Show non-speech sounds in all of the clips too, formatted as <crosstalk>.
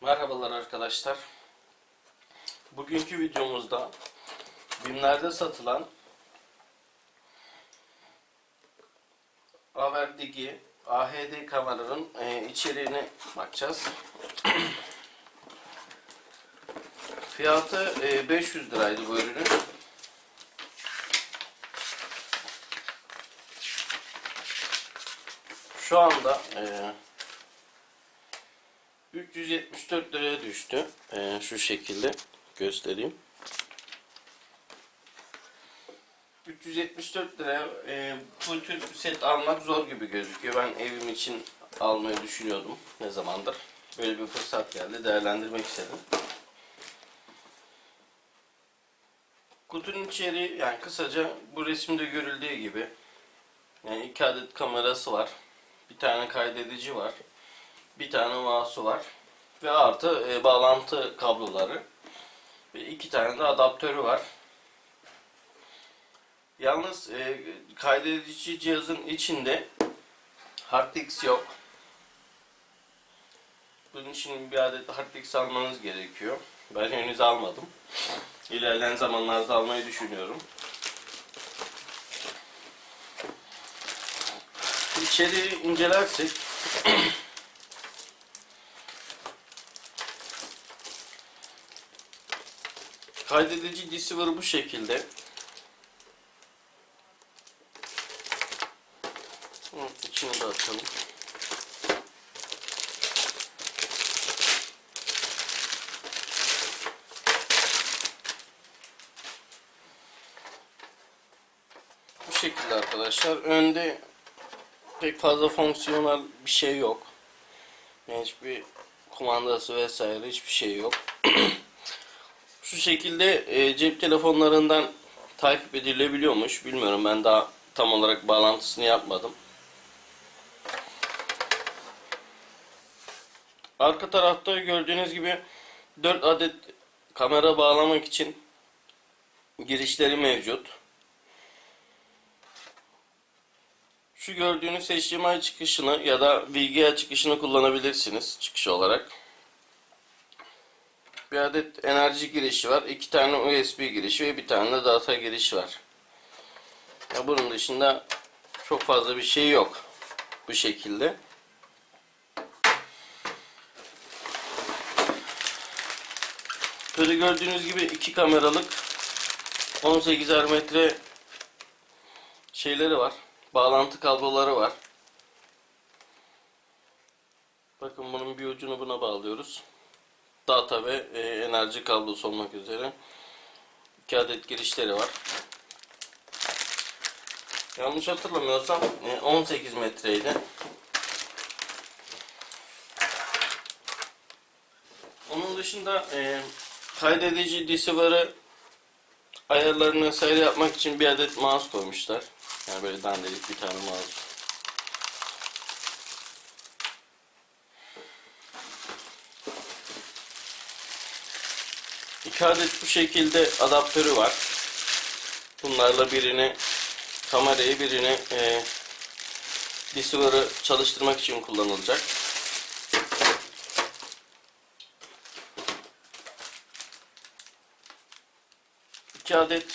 Merhabalar arkadaşlar. Bugünkü videomuzda BİM'lerde satılan Averdigi AHD kameranın e, içeriğine bakacağız. <clears throat> Fiyatı e, 500 liraydı bu ürünün. Şu anda e, 374 liraya düştü. Ee, şu şekilde göstereyim. 374 liraya e, bu tür set almak zor gibi gözüküyor. Ben evim için almayı düşünüyordum ne zamandır. Böyle bir fırsat geldi. Değerlendirmek istedim. Kutunun içeriği yani kısaca bu resimde görüldüğü gibi yani iki adet kamerası var. Bir tane kaydedici var bir tane mouse'u var ve artı e, bağlantı kabloları ve iki tane de adaptörü var. Yalnız e, kaydedici cihazın içinde hard yok. Bunun için bir adet hard almanız gerekiyor. Ben henüz almadım. İlerleyen zamanlarda almayı düşünüyorum. İçeriği incelersek Kaydedici receiver bu şekilde. İçini de açalım. Bu şekilde arkadaşlar. Önde pek fazla fonksiyonel bir şey yok. Hiçbir kumandası vesaire hiçbir şey yok. Şu şekilde e, cep telefonlarından takip edilebiliyormuş. Bilmiyorum ben daha tam olarak bağlantısını yapmadım. Arka tarafta gördüğünüz gibi 4 adet kamera bağlamak için girişleri mevcut. Şu gördüğünüz HDMI çıkışını ya da VGA çıkışını kullanabilirsiniz çıkış olarak. Bir adet enerji girişi var. iki tane USB girişi ve bir tane de data girişi var. Ya bunun dışında çok fazla bir şey yok. Bu şekilde. Böyle gördüğünüz gibi iki kameralık 18'er metre şeyleri var. Bağlantı kabloları var. Bakın bunun bir ucunu buna bağlıyoruz data ve e, enerji kablosu olmak üzere iki adet girişleri var. Yanlış hatırlamıyorsam e, 18 metreydi. Onun dışında e, kaydedici receiver'ı ayarlarını vesaire yapmak için bir adet mouse koymuşlar. Yani böyle dandirik bir tane mouse. İki adet bu şekilde adaptörü var. Bunlarla birini kamerayı birini e, receiver'ı çalıştırmak için kullanılacak. İki adet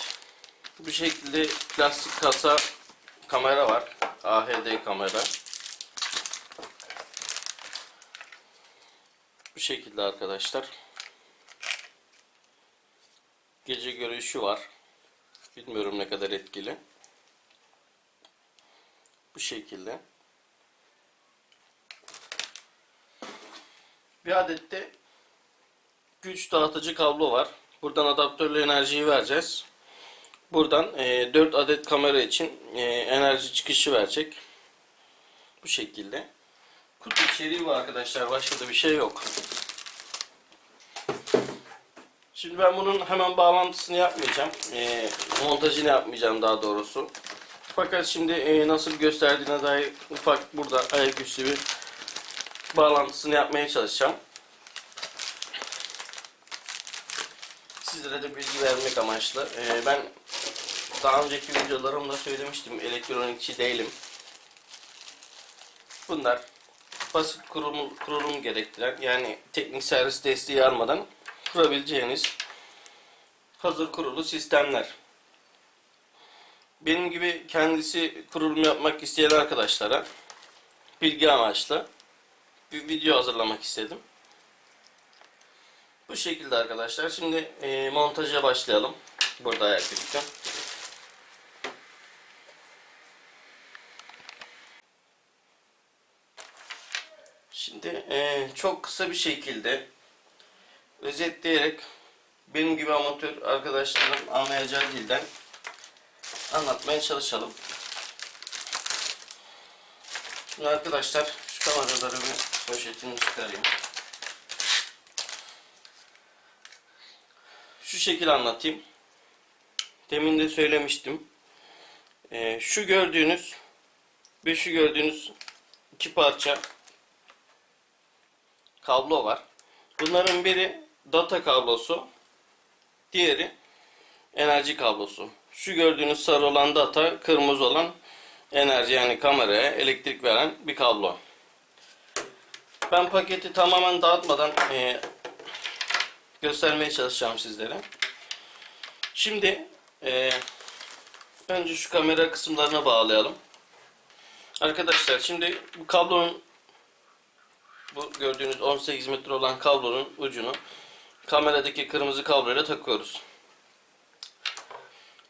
bu şekilde plastik kasa kamera var. AHD kamera. Bu şekilde arkadaşlar. Gece görüşü var. Bilmiyorum ne kadar etkili. Bu şekilde. Bir adet de güç dağıtıcı kablo var. Buradan adaptörle enerjiyi vereceğiz. Buradan e, 4 adet kamera için e, enerji çıkışı verecek. Bu şekilde. Kutu içeriği bu arkadaşlar. Başka da bir şey yok. Şimdi ben bunun hemen bağlantısını yapmayacağım. E, montajını yapmayacağım daha doğrusu. Fakat şimdi e, nasıl gösterdiğine dair ufak burada ayaküstü bir bağlantısını yapmaya çalışacağım. Sizlere de bilgi vermek amaçlı. E, ben daha önceki videolarımda söylemiştim elektronikçi değilim. Bunlar basit kurulum, kurulum gerektiren yani teknik servis desteği almadan kurabileceğiniz hazır kurulu sistemler. Benim gibi kendisi kurulum yapmak isteyen arkadaşlara bilgi amaçlı bir video hazırlamak istedim. Bu şekilde arkadaşlar. Şimdi e, montaja başlayalım. Burada ayaküstü. Şimdi e, çok kısa bir şekilde özetleyerek benim gibi amatör arkadaşlarım anlayacağı dilden anlatmaya çalışalım. Şimdi arkadaşlar şu kameraları bir poşetini çıkarayım. Şu şekil anlatayım. Demin de söylemiştim. Ee, şu gördüğünüz ve şu gördüğünüz iki parça kablo var. Bunların biri data kablosu, diğeri enerji kablosu. Şu gördüğünüz sarı olan data, kırmızı olan enerji yani kameraya elektrik veren bir kablo. Ben paketi tamamen dağıtmadan e, göstermeye çalışacağım sizlere. Şimdi e, önce şu kamera kısımlarına bağlayalım. Arkadaşlar şimdi bu kablonun bu gördüğünüz 18 metre olan kablonun ucunu kameradaki kırmızı kabloyla takıyoruz.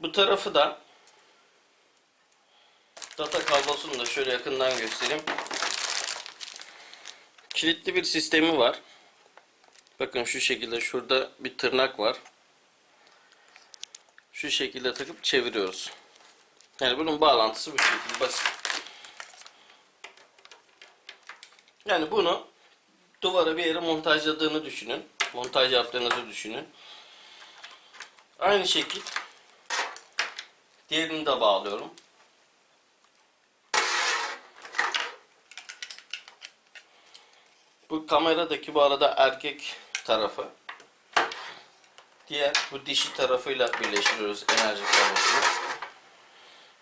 Bu tarafı da data kablosunu da şöyle yakından göstereyim. Kilitli bir sistemi var. Bakın şu şekilde şurada bir tırnak var. Şu şekilde takıp çeviriyoruz. Yani bunun bağlantısı bu şekilde basit. Yani bunu duvara bir yere montajladığını düşünün. Montaj yaptığınızı düşünün. Aynı şekil diğerini de bağlıyorum. Bu kameradaki bu arada erkek tarafı. Diğer bu dişi tarafıyla birleştiriyoruz enerji kablosunu.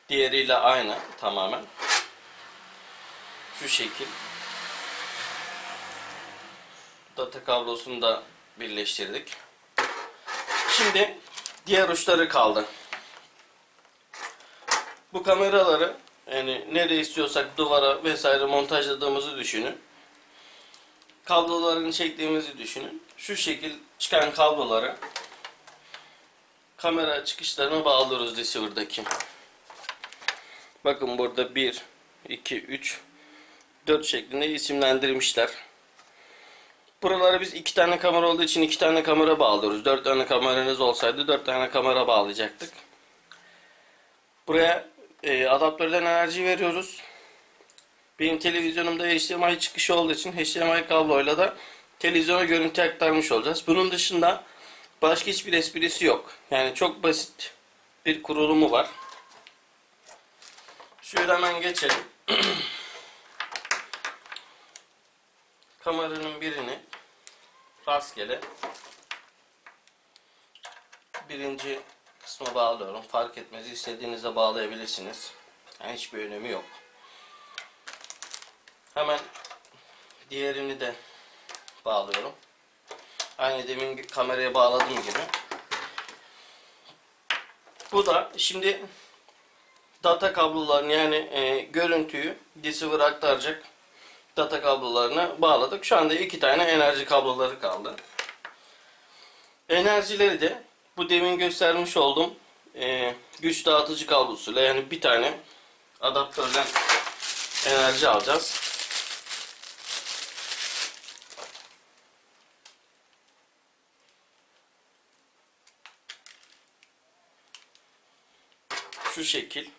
Diğeriyle aynı tamamen. Şu şekil. Data kablosunu da birleştirdik. Şimdi diğer uçları kaldı. Bu kameraları yani nereye istiyorsak duvara vesaire montajladığımızı düşünün. Kablolarını çektiğimizi düşünün. Şu şekil çıkan kabloları kamera çıkışlarına bağlıyoruz receiver'daki. Bakın burada 1, 2, 3, 4 şeklinde isimlendirmişler. Buralara biz iki tane kamera olduğu için iki tane kamera bağlıyoruz. Dört tane kameranız olsaydı dört tane kamera bağlayacaktık. Buraya e, adaptörden enerji veriyoruz. Benim televizyonumda HDMI çıkışı olduğu için HDMI kabloyla da televizyona görüntü aktarmış olacağız. Bunun dışında başka hiçbir esprisi yok. Yani çok basit bir kurulumu var. Şöyle hemen geçelim. <clears throat> Kameranın birini rastgele birinci kısma bağlıyorum. Fark etmez istediğinizde bağlayabilirsiniz. Yani hiçbir önemi yok. Hemen diğerini de bağlıyorum. Aynı demin kameraya bağladığım gibi. Bu da şimdi data kablolarını yani e, görüntüyü receiver aktaracak data kablolarına bağladık. Şu anda iki tane enerji kabloları kaldı. Enerjileri de bu demin göstermiş olduğum e, güç dağıtıcı kablosuyla yani bir tane adaptörden enerji alacağız. Şu şekil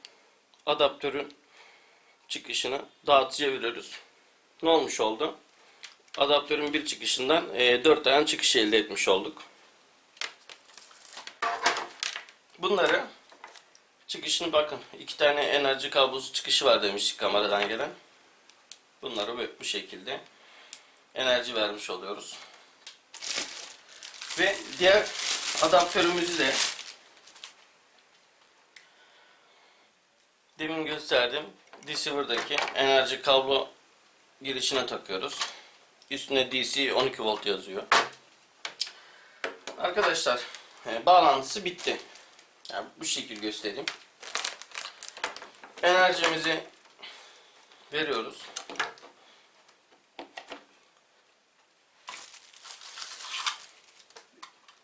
adaptörün çıkışını dağıtıcıya veriyoruz. Ne olmuş oldu? Adaptörün bir çıkışından e, 4 tane çıkış elde etmiş olduk. Bunları çıkışını bakın. iki tane enerji kablosu çıkışı var demiştik kameradan gelen. Bunları bu, şekilde enerji vermiş oluyoruz. Ve diğer adaptörümüzü de demin gösterdim. Receiver'daki enerji kablo girişine takıyoruz. Üstüne DC 12 volt yazıyor. Arkadaşlar e, bağlantısı bitti. Yani bu şekil göstereyim. Enerjimizi veriyoruz.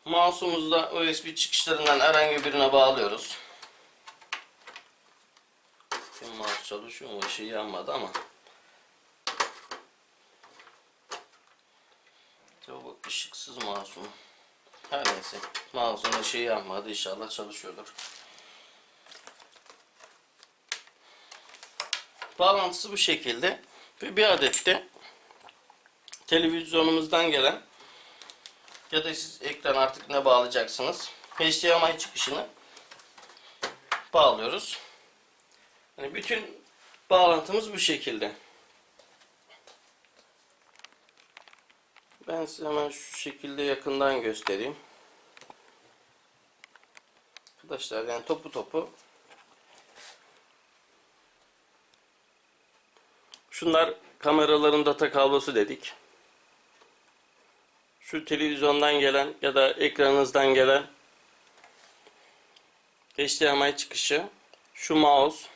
Mouse'umuzu da USB çıkışlarından herhangi birine bağlıyoruz. Mouse çalışıyor mu? Işığı yanmadı ama. Tabi bu ışıksız mouse'um. Her neyse. Mouse'un ışığı yanmadı. İnşallah çalışıyordur. Bağlantısı bu şekilde. Ve bir adet de televizyonumuzdan gelen ya da siz ekran artık ne bağlayacaksınız. HDMI çıkışını bağlıyoruz. Yani bütün bağlantımız bu şekilde. Ben size hemen şu şekilde yakından göstereyim. Arkadaşlar yani topu topu Şunlar kameraların data kablosu dedik. Şu televizyondan gelen ya da ekranınızdan gelen HDMI çıkışı. Şu mouse.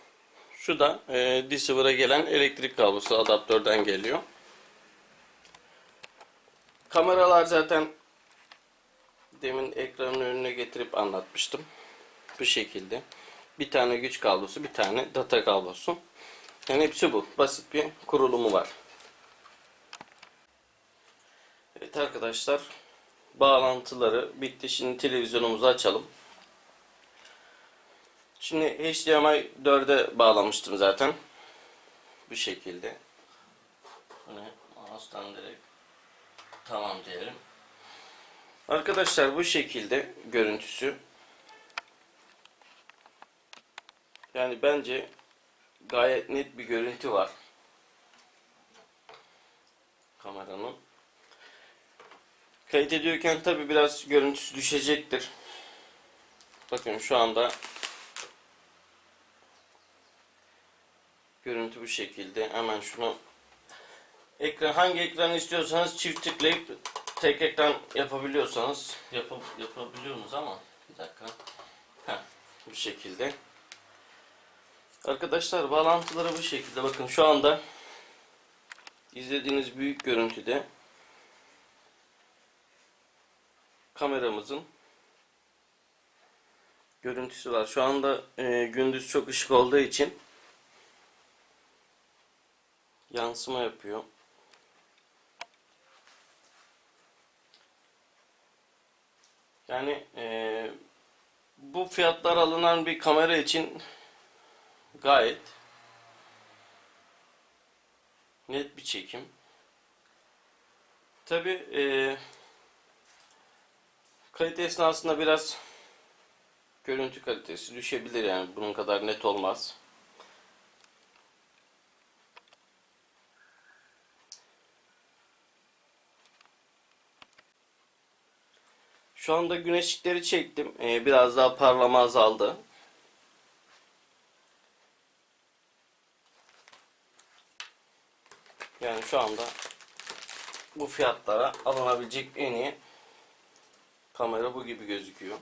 Şu da e, receiver'a gelen elektrik kablosu adaptörden geliyor. Kameralar zaten demin ekranın önüne getirip anlatmıştım. Bu şekilde. Bir tane güç kablosu, bir tane data kablosu. Yani hepsi bu. Basit bir kurulumu var. Evet arkadaşlar. Bağlantıları bitti. Şimdi televizyonumuzu açalım. Şimdi HDMI 4'e bağlamıştım zaten. Bu şekilde. Bunu mouse'dan direkt tamam diyelim. Arkadaşlar bu şekilde görüntüsü. Yani bence gayet net bir görüntü var. Kameranın. Kayıt ediyorken tabi biraz görüntüsü düşecektir. Bakın şu anda görüntü bu şekilde. Hemen şunu ekran hangi ekran istiyorsanız çift tıklayıp tek ekran yapabiliyorsanız yap yapabiliyorsunuz ama bir dakika. Heh, bu şekilde. Arkadaşlar bağlantıları bu şekilde. Bakın şu anda izlediğiniz büyük görüntüde kameramızın görüntüsü var. Şu anda e, gündüz çok ışık olduğu için yansıma yapıyor. Yani e, bu fiyatlar alınan bir kamera için gayet net bir çekim. Tabi e, kalite esnasında biraz görüntü kalitesi düşebilir yani bunun kadar net olmaz. Şu anda güneşlikleri çektim. Ee, biraz daha parlama azaldı. Yani şu anda bu fiyatlara alınabilecek en iyi kamera bu gibi gözüküyor.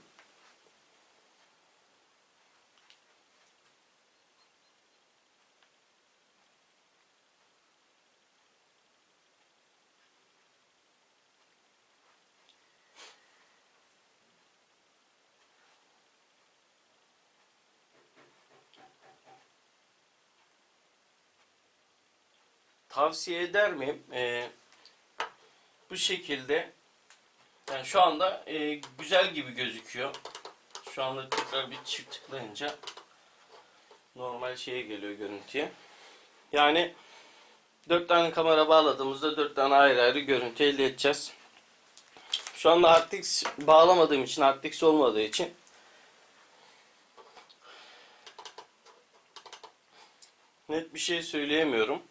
Tavsiye eder miyim? Ee, bu şekilde yani şu anda e, güzel gibi gözüküyor. Şu anda tekrar bir çift tıklayınca normal şeye geliyor görüntüye. Yani 4 tane kamera bağladığımızda 4 tane ayrı ayrı görüntü elde edeceğiz. Şu anda Artix bağlamadığım için, Artix olmadığı için net bir şey söyleyemiyorum.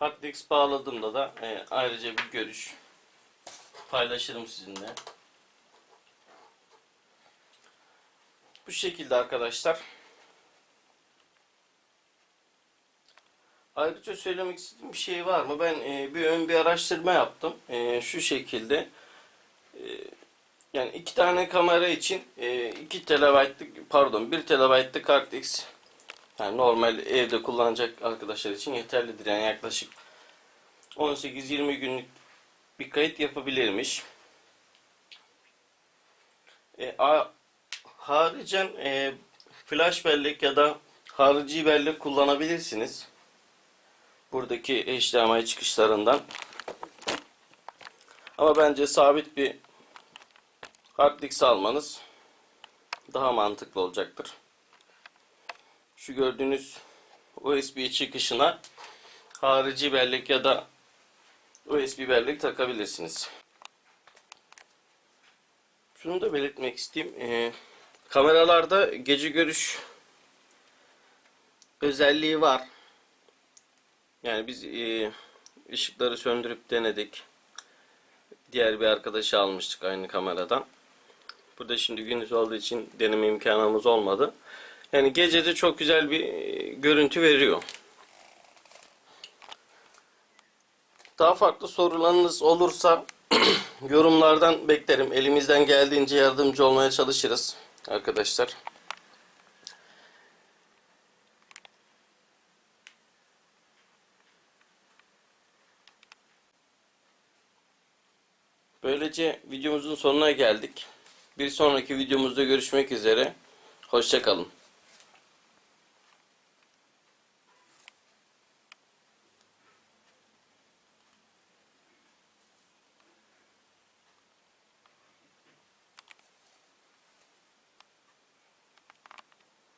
Hardix bağladığımda da e, ayrıca bir görüş paylaşırım sizinle. Bu şekilde arkadaşlar. Ayrıca söylemek istediğim bir şey var mı? Ben e, bir ön bir araştırma yaptım. E, şu şekilde. E, yani iki tane kamera için e, 2 TB'lık pardon 1 TB'lık kartx yani normal evde kullanacak arkadaşlar için yeterlidir. Yani yaklaşık 18-20 günlük bir kayıt yapabilirmiş. E, a, haricen e, flash bellek ya da harici bellek kullanabilirsiniz. Buradaki HDMI çıkışlarından. Ama bence sabit bir hard disk almanız daha mantıklı olacaktır. Şu gördüğünüz USB çıkışına harici bellek ya da USB bellek takabilirsiniz. Şunu da belirtmek isteyeyim. Ee, kameralarda gece görüş özelliği var. Yani biz e, ışıkları söndürüp denedik. Diğer bir arkadaşı almıştık aynı kameradan. Burada şimdi gündüz olduğu için deneme imkanımız olmadı. Yani gecede çok güzel bir e, görüntü veriyor. Daha farklı sorularınız olursa <clears throat> yorumlardan beklerim. Elimizden geldiğince yardımcı olmaya çalışırız arkadaşlar. Böylece videomuzun sonuna geldik. Bir sonraki videomuzda görüşmek üzere. Hoşçakalın.